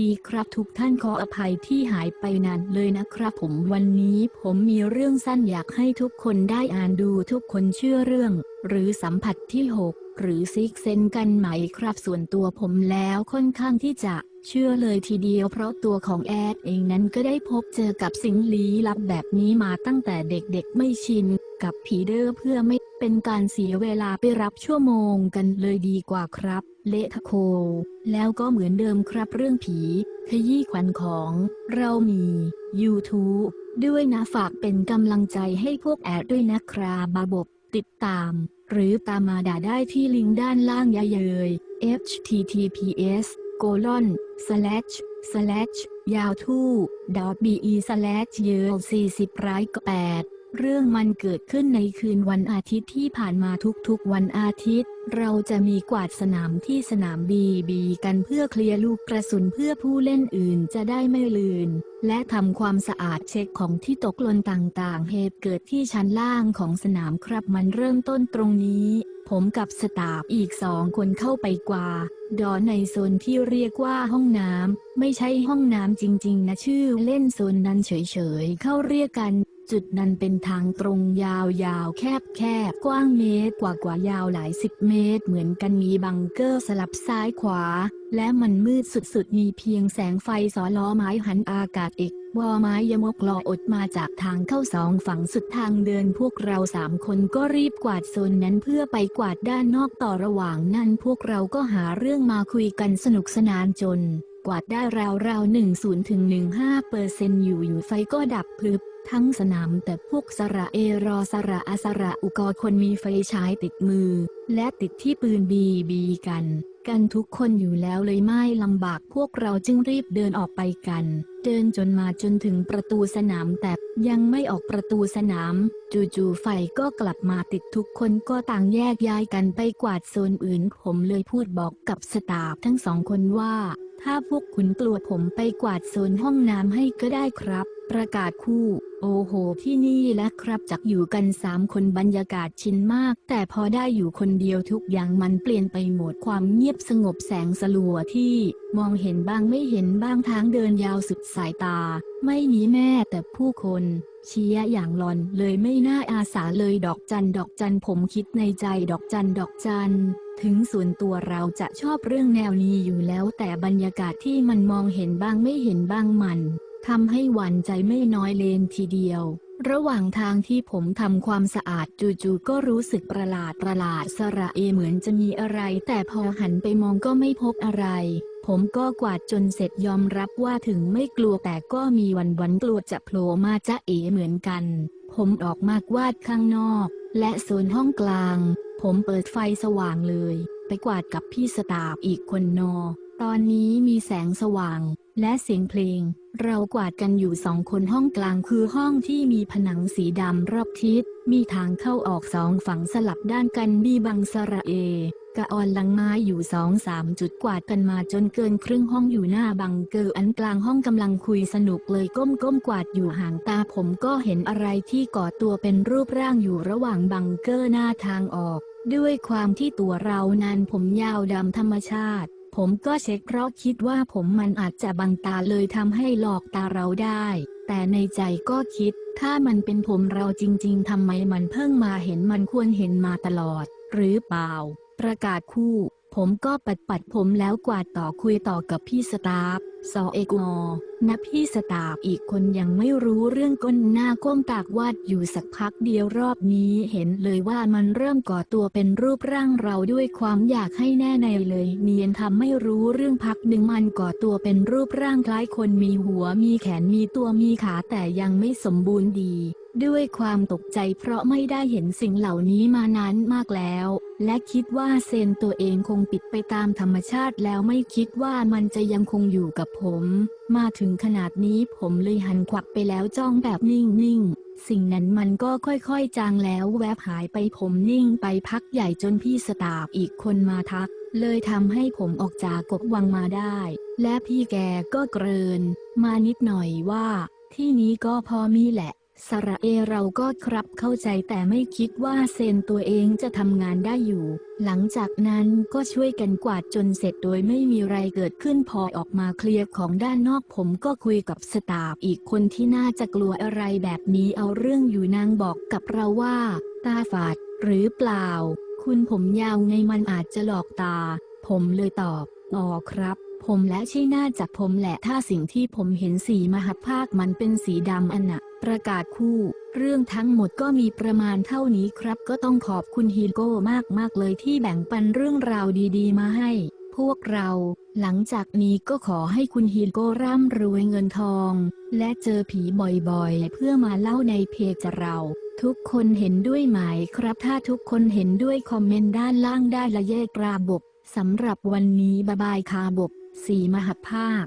ดีครับทุกท่านขออภัยที่หายไปนานเลยนะครับผมวันนี้ผมมีเรื่องสั้นอยากให้ทุกคนได้อ่านดูทุกคนเชื่อเรื่อง หรือสัมผัสที่ 6 หรือซิกเซนกันไหมครับส่วนตัวผมแล้วค่อนข้างที่จะเชื่อเลยทีเดียวเพราะตัวของแอดเองนั้นก็ได้พบเจอกับสิ่งลี้ลับแบบนี้มาตั้งแต่เด็กๆไม่ชิน กับผีเดอร์เพื่อไม่เป็นการเสียเวลาไปรับชั่วโมงกันเลยดีกว่าครับ เละทะโค แล้วก็เหมือนเดิมครับเรื่องผี ขยี้ขวัญของเรามี YouTube ด้วยนะฝากเป็นกำลังใจให้พวกแอดด้วยนะครับบาบบติดตาม หรือตามมาด่าได้ที่ลิงก์ด้านล่างยาเยย https colon slash slash ยาวทู่ be slash เยอ40ไรก็8 เรื่องมันเกิดขึ้นในคืนวันอาทิตย์ที่ผ่านมาทุกๆวันอาทิตย์ เราจะมีกวาดสนามที่สนามบีบีกันเพื่อเคลียร์ลูกกระสุนเพื่อผู้เล่นอื่นจะได้ไม่ลืน และทำความสะอาดเช็คของที่ตกหล่นต่างๆ เหตุเกิดที่ชั้นล่างของสนามครับมันเริ่มต้นตรงนี้ ผมกับสตาฟอีกสองคนเข้าไปกว่าดอนในโซนที่เรียกว่าห้องน้ำไม่ใช่ห้องน้ำจริงๆ นะชื่อเล่นโซนนั้นเฉยๆ เข้าเรียกกัน จุดนั้นเป็นทางตรงยาวๆ แคบๆ กว้างเมตรกว่ากว่ายาวหลายสิบเมตร เหมือนกันมีบังเกอร์สลับซ้ายขวา และมันมืดสุดๆ มีเพียงแสงไฟสอล้อไม้หันอากาศอีก วอไม้ยมกลออดมาจากทางเข้าสองฝั่งสุดทางเดินพวกเราสามคนก็รีบกวาดโซนนั้นเพื่อไปกวาดด้านนอกต่อระหว่างนั้นพวกเราก็หาเรื่องมาคุยกันสนุกสนานจน กวาดได้ราวๆ10ถึง15เปอร์เซ็นต์อยู่อยู่ไฟก็ดับพลึบทั้งสนามแต่พวกสระเอรอสระอาสระอุกอคนมีไฟฉายติดมือ และติดที่ปืนบีบีกัน กันทุกคนอยู่แล้วเลยไม่ลำบากพวกเราจึงรีบเดินออกไปกัน เดินจนมาจนถึงประตูสนามแต่ยังไม่ออกประตูสนาม จู่ๆไฟก็กลับมาติดทุกคนก็ต่างแยกย้ายกันไปกวาดโซนอื่น ผมเลยพูดบอกกับสตาฟทั้งสองคนว่า ถ้าพวกคุณกลัวผมไปกวาดโซนห้องน้ำให้ก็ได้ครับ ประกาศคู่ โอ้โห ที่นี่และครับจากอยู่กันสามคนบรรยากาศชินมาก แต่พอได้อยู่คนเดียวทุกอย่างมันเปลี่ยนไปหมดความเงียบสงบแสงสลัวที่ มองเห็นบ้างไม่เห็นบ้างทางเดินยาวสุดสายตา ไม่มีแม่แต่ผู้คนเชียอย่างหลอนเลยไม่น่าอาสาเลยดอกจันดอกจันผมคิดในใจดอกจันดอกจันถึงส่วนตัวเราจะชอบเรื่องแนวนี้อยู่แล้วแต่บรรยากาศที่มันมองเห็นบ้างไม่เห็นบ้างมัน ทำให้หวั่นใจไม่น้อยเลนทีเดียว ระหว่างทางที่ผมทำความสะอาดจู่ๆก็รู้สึกประหลาดประหลาดสระเอเหมือนจะมีอะไร แต่พอหันไปมองก็ไม่พบอะไร ผมก็กวาดจนเสร็จยอมรับว่าถึงไม่กลัวแต่ก็มีวันวันๆกลัวจะโผล่มาจะเอเหมือนกัน ผมออกมากวาดข้างนอก และโซนห้องกลาง ผมเปิดไฟสว่างเลย ไปกวาดกับพี่สตาฟอีกคนนอ ตอนนี้มีแสงสว่าง และเสียงเพลง เรากวาดกันอยู่สองคนห้องกลางคือห้องที่มีผนังสีดำรอบทิศ มีทางเข้าออกสองฝั่งสลับด้านกันมีบังสระเอกะออนลังไม้อยู่สองสามจุดกวาดกันมาจนเกินครึ่งห้องอยู่หน้าบังเกอร์อันกลางห้องกำลังคุยสนุกเลยก้มก้มกวาดอยู่ห่างตาผมก็เห็นอะไรที่ก่อตัวเป็นรูปร่างอยู่ระหว่างบังเกอร์หน้าทางออก ด้วยความที่ตัวเรานั้นผมยาวดำธรรมชาติ ผมก็เช็คเพราะคิดว่าผมมันอาจจะบังตาเลยทำให้หลอกตาเราได้ แต่ในใจก็คิด ถ้ามันเป็นผมเราจริง ๆทำไมมันเพิ่งมาเห็นมันควรเห็นมาตลอด หรือเปล่า ประกาศคู่ ผมก็ปัดปัดผมแล้วกวาดต่อคุยต่อกับพี่สตาฟสอเอกอนะพี่สตาฟอีกคนยังไม่รู้เรื่องก้นหน้าก้มตากวาดอยู่สักพักเดียวรอบนี้เห็นเลยว่ามันเริ่มก่อตัวเป็นรูปร่างเราด้วยความอยากให้แน่ในเลย เนียนทำไม่รู้เรื่องพักหนึ่งมันก่อตัวเป็นรูปร่างคล้ายคนมีหัวมีแขนมีตัวมีขาแต่ยังไม่สมบูรณ์ดี ด้วยความตกใจเพราะไม่ได้เห็นสิ่งเหล่านี้มานานมากแล้ว และคิดว่าเซนตัวเองคงปิดไปตามธรรมชาติแล้วไม่คิดว่ามันจะยังคงอยู่กับผม มาถึงขนาดนี้ผมเลยหันขวับไปแล้วจ้องแบบนิ่งๆ สิ่งนั้นมันก็ค่อยๆจางแล้วแวบหายไปผมนิ่งไปพักใหญ่จนพี่สตาฟอีกคนมาทัก เลยทำให้ผมออกจากกบวังมาได้ และพี่แกก็เกริน มานิดหน่อยว่า ที่นี้ก็พอมีแหละ สระเอเราก็ครับเข้าใจแต่ไม่คิดว่าเซนตัวเองจะทำงานได้อยู่ หลังจากนั้นก็ช่วยกันกวาดจนเสร็จโดยไม่มีอะไรเกิดขึ้นพอออกมาเคลียร์ของด้านนอกผมก็คุยกับสตาฟอีกคนที่น่าจะกลัวอะไรแบบนี้เอาเรื่องอยู่นางบอกกับเราว่า ตาฝาด หรือเปล่า คุณผมยาวไงมันอาจจะหลอกตา ผมเลยตอบอ๋อครับผมและใช่น่าจะผมแหละถ้าสิ่งที่ผมเห็นสีมหภาคมันเป็นสีดำอันน่ะ ประกาศคู่ เรื่องทั้งหมดก็มีประมาณเท่านี้ครับ ก็ต้องขอบคุณฮีโก้มากๆเลยที่แบ่งปันเรื่องราวดีๆ มาให้ พวกเรา หลังจากนี้ก็ขอให้คุณฮีโก้ร่ำรวยเงินทอง และเจอผีบ่อยๆ เพื่อมาเล่าในเพจเราทุกคนเห็นด้วยไหมครับ ถ้าทุกคนเห็นด้วยคอมเมนต์ด้านล่างได้ละเยกราบบสำหรับวันนี้บายบายคาบบสีมหภาค